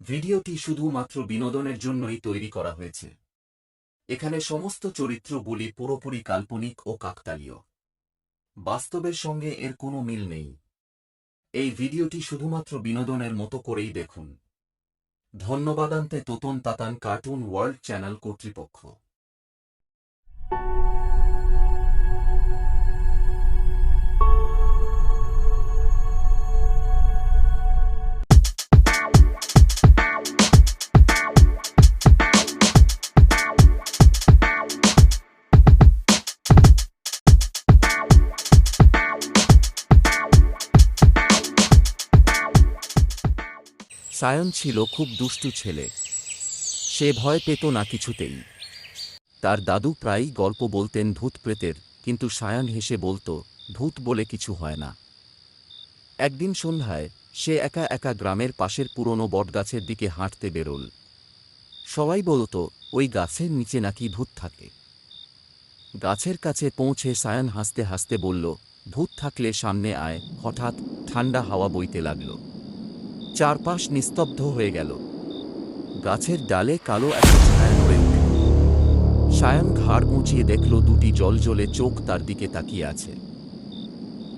ভিডিওটি শুধুমাত্র বিনোদনের জন্যই তৈরি করা হয়েছে। এখানে সমস্ত চরিত্রগুলি পুরোপুরি কাল্পনিক ও কাকতালীয়। বাস্তবের সঙ্গে এর কোনো মিল নেই। এই ভিডিওটি শুধুমাত্র বিনোদনের মতো করেই দেখুন। ধন্যবাদান্তে Totan Tatan cartoon world channel কর্তৃপক্ষ। সায়ন ছিল খুব দুষ্টু ছেলে। সে ভয় পেত না কিছুতেই। তার দাদু প্রায়ই গল্প বলতেন ভূত প্রেতের, কিন্তু সায়ন হেসে বলতো ভূত বলে কিছু হয় না। একদিন সন্ধ্যায় সে একা একা গ্রামের পাশের পুরনো বটগাছের দিকে হাঁটতে বেরোল। সবাই বলতো, ওই গাছের নিচে নাকি ভূত থাকে? গাছের কাছে পৌঁছে সায়ন হাসতে হাসতে বলল, ভূত থাকলে সামনে আয়। হঠাৎ ঠান্ডা হাওয়া বইতে লাগল। চারপাশ নিস্তব্ধ হয়ে গেল। গাছের ডালে কালো একটা ছায়া নড়ে উঠল। সায়ন ঘাড় উঁচিয়ে দেখল দুটি জলজলে চোখ তার দিকে তাকিয়ে আছে।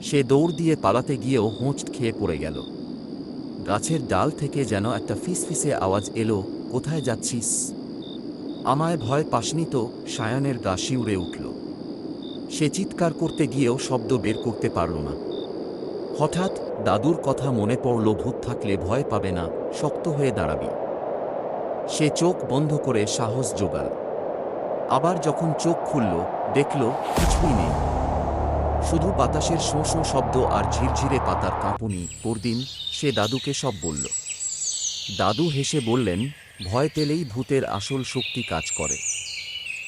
সে দৌড় দিয়ে পালাতে গিয়েও হোঁচ খেয়ে পড়ে গেল। গাছের ডাল থেকে যেন একটা ফিসফিসে আওয়াজ এলো, কোথায় যাচ্ছিস? আমায় ভয় পাসনি তো, সায়নের গা শিউরে উঠল। সে চিৎকার করতে গিয়েও শব্দ বের করতে পারল না। হঠাৎ দাদুর কথা মনে পড়ল, ভূত থাকলে ভয় পাবে না, শক্ত হয়ে দাঁড়াবি। সে চোখ বন্ধ করে সাহস জোগাল। আবার যখন চোখ খুলল, দেখল কিছুই নেই। শুধু বাতাসের শোঁ শোঁ শব্দ আর ঝিরঝিরে পাতার কাঁপুনি। পরদিন সে দাদুকে সব বলল। দাদু হেসে বললেন, ভয় পেলেই ভূতের আসল শক্তি কাজ করে।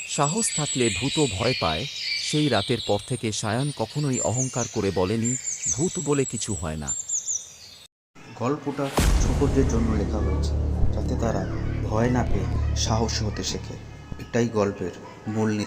সাহস থাকলে ভূতও ভয় পায়। সেই রাতের পর থেকে সায়ান কখনোই অহংকার করে বলেনি ভূত বলে কিছু হয় না। গল্পটা ছোটদের জন্য লেখা হয়েছে, যাতে তারা ভয় না পেয়ে সাহসী হতে শেখে। এটাই গল্পের মূলনীতি।